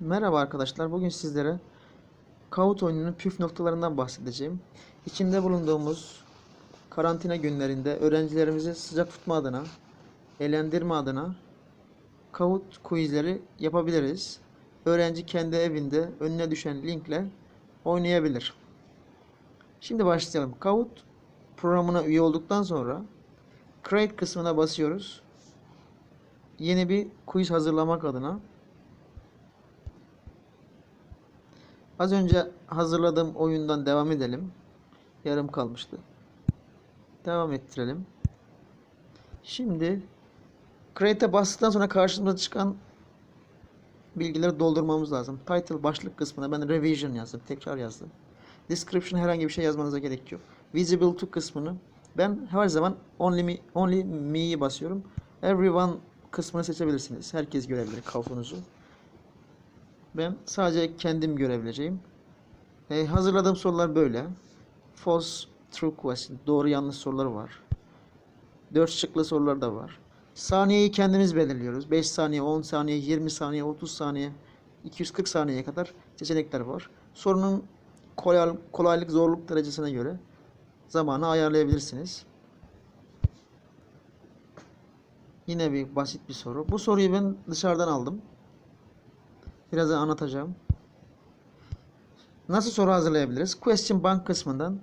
Merhaba arkadaşlar. Bugün sizlere Kahoot oyununun püf noktalarından bahsedeceğim. İçinde bulunduğumuz karantina günlerinde öğrencilerimizi sıcak tutma adına, eğlendirme adına Kahoot quizleri yapabiliriz. Öğrenci kendi evinde önüne düşen linkle oynayabilir. Şimdi başlayalım. Kahoot programına üye olduktan sonra Create kısmına basıyoruz. Yeni bir quiz hazırlamak adına Az önce hazırladığım oyundan devam edelim. Yarım kalmıştı. Devam ettirelim. Şimdi Create'e bastıktan sonra karşımıza çıkan bilgileri doldurmamız lazım. Title başlık kısmına ben revision yazdım. Tekrar yazdım. Description herhangi bir şey yazmanıza gerek yok. Visible to kısmını ben her zaman only me, only me'yi basıyorum. Everyone kısmını seçebilirsiniz. Herkes görebilir kafunuzu. Ben sadece kendim görebileceğim. E, hazırladığım sorular böyle. False, true question. Doğru yanlış soruları var. 4 şıklı sorular da var. Saniyeyi kendimiz belirliyoruz. 5 saniye, 10 saniye, 20 saniye, 30 saniye, 240 saniyeye kadar seçenekler var. Sorunun kolay, kolaylık, zorluk derecesine göre zamanı ayarlayabilirsiniz. Yine bir basit bir soru. Bu soruyu ben dışarıdan aldım. Birazdan anlatacağım. Nasıl soru hazırlayabiliriz? Question Bank kısmından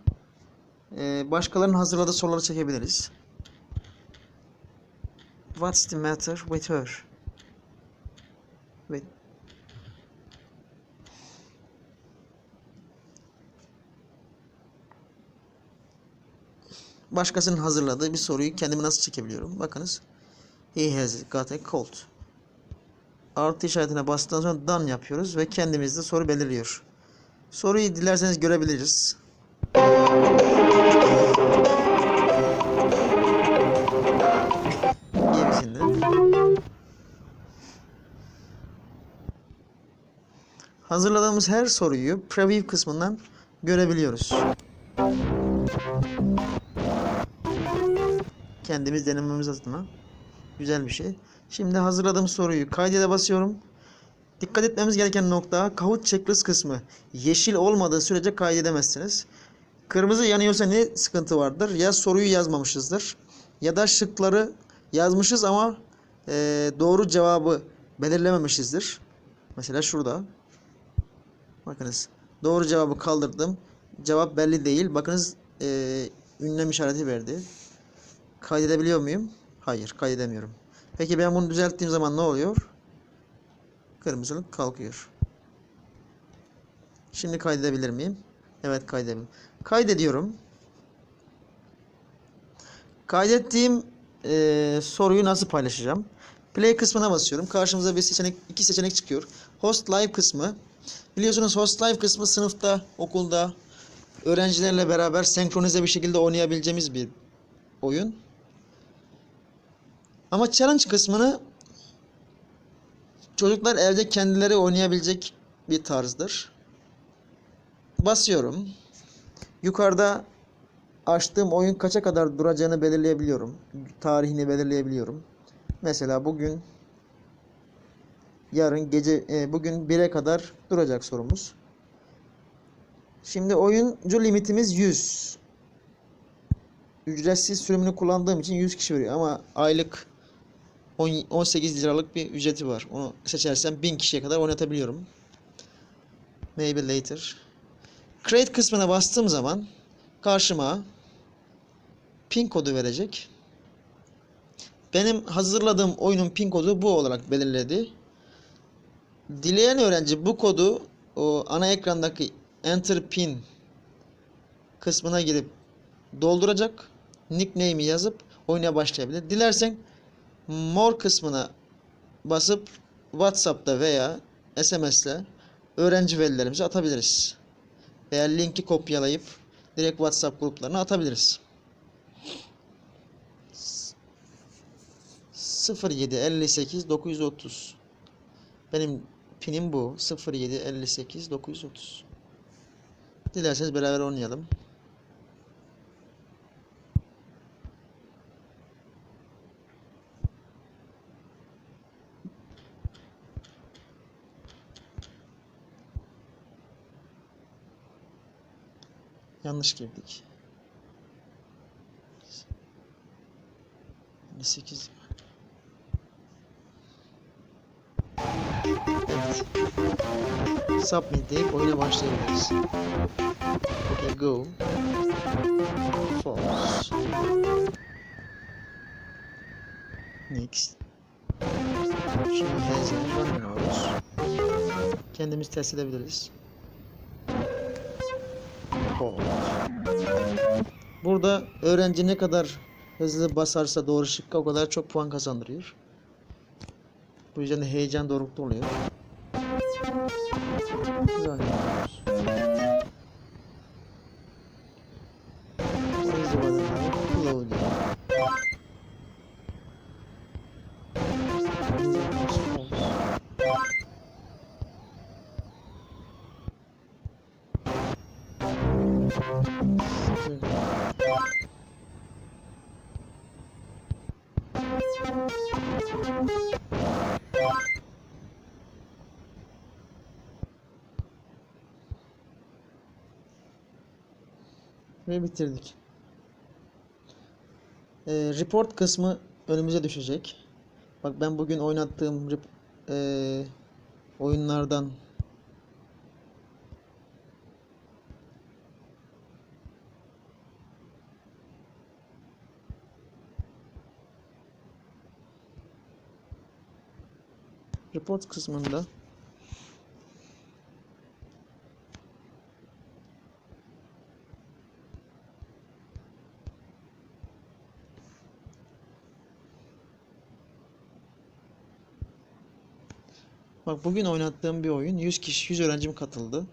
e, başkalarının hazırladığı soruları çekebiliriz. What's the matter with her? With Başkasının hazırladığı bir soruyu kendime nasıl çekebiliyorum? Bakınız. He has got a cold artı işaretine bastıktan sonra done yapıyoruz ve kendimizde soru belirliyor. Soruyu dilerseniz görebiliriz. Hazırladığımız her soruyu preview kısmından görebiliyoruz. Kendimiz denememiz adına güzel bir şey. Şimdi hazırladığım soruyu kaydede basıyorum. Dikkat etmemiz gereken nokta Kahoot checklist kısmı. Yeşil olmadığı sürece kaydedemezsiniz. Kırmızı yanıyorsa ne sıkıntı vardır? Ya soruyu yazmamışızdır ya da şıkları yazmışız ama e, doğru cevabı belirlememişizdir. Mesela şurada. Bakınız. Doğru cevabı kaldırdım. Cevap belli değil. Bakınız e, ünlem işareti verdi. Kaydedebiliyor muyum? Hayır kaydedemiyorum. Peki ben bunu düzelttiğim zaman ne oluyor? Kırmızılık kalkıyor. Şimdi kaydedebilir miyim? Evet kaydedebilirim. Kaydediyorum. Kaydettiğim e, soruyu nasıl paylaşacağım? Play kısmına basıyorum. Karşımıza bir seçenek, iki seçenek çıkıyor. Host Live kısmı. Biliyorsunuz Host Live kısmı sınıfta, okulda öğrencilerle beraber senkronize bir şekilde oynayabileceğimiz bir oyun. Ama challenge kısmını çocuklar evde kendileri oynayabilecek bir tarzdır. Basıyorum. Yukarıda açtığım oyun kaça kadar duracağını belirleyebiliyorum. Tarihini belirleyebiliyorum. Mesela bugün yarın gece e, bugün 1'e kadar duracak sorumuz. Şimdi oyuncu limitimiz 100. Ücretsiz sürümünü kullandığım için 100 kişi veriyor ama aylık 18 liralık bir ücreti var. Onu seçersem 1000 kişiye kadar oynatabiliyorum. Maybe later. Create kısmına bastığım zaman karşıma pin kodu verecek. Benim hazırladığım oyunun pin kodu bu olarak belirledi. Dileyen öğrenci bu kodu o ana ekrandaki enter pin kısmına girip dolduracak. Nickname'i yazıp oyuna başlayabilir. Dilersen More kısmına basıp WhatsApp'ta veya SMS'le öğrenci verilerimizi atabiliriz. Veya linki kopyalayıp direkt WhatsApp gruplarına atabiliriz. 0758 930 Benim pinim bu. 0758 930 Dilerseniz beraber oynayalım. Yanlış girdik. 58 Evet. Submit deyip oyuna başlayabiliriz. Okay, go. False. Next. Şimdi heze dönmüyoruz. Kendimiz test edebiliriz. Burada öğrenci ne kadar hızlı basarsa doğru şıkka o kadar çok puan kazandırıyor. Bu yüzden de heyecan dorukta oluyor. Güzel Ve bitirdik. Ee, report kısmı önümüze düşecek. Bak ben bugün oynattığım ee, oyunlardan report kısmında Bak bugün oynattığım bir oyun 100 kişi 100 öğrencim katıldı.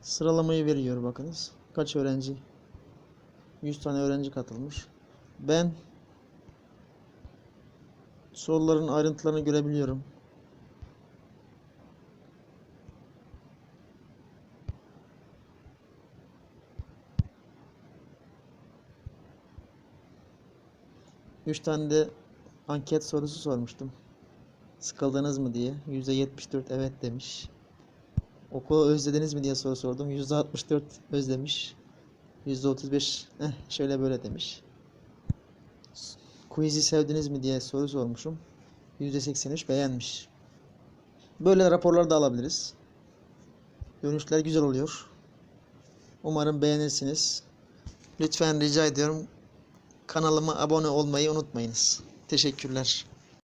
Sıralamayı veriyor bakınız. Kaç öğrenci? 100 tane öğrenci katılmış. Ben soruların ayrıntılarını görebiliyorum. Üç tane de anket sorusu sormuştum. Sıkıldınız mı diye. %74 evet demiş. Okulu özlediniz mi diye soru sordum. %64 özlemiş. %35 eh, şöyle böyle demiş. Quiz'i sevdiniz mi diye soru sormuşum. %83 beğenmiş. Böyle raporlar da alabiliriz. Dönüşler güzel oluyor. Umarım beğenirsiniz. Lütfen rica ediyorum kanalıma abone olmayı unutmayınız. Teşekkürler.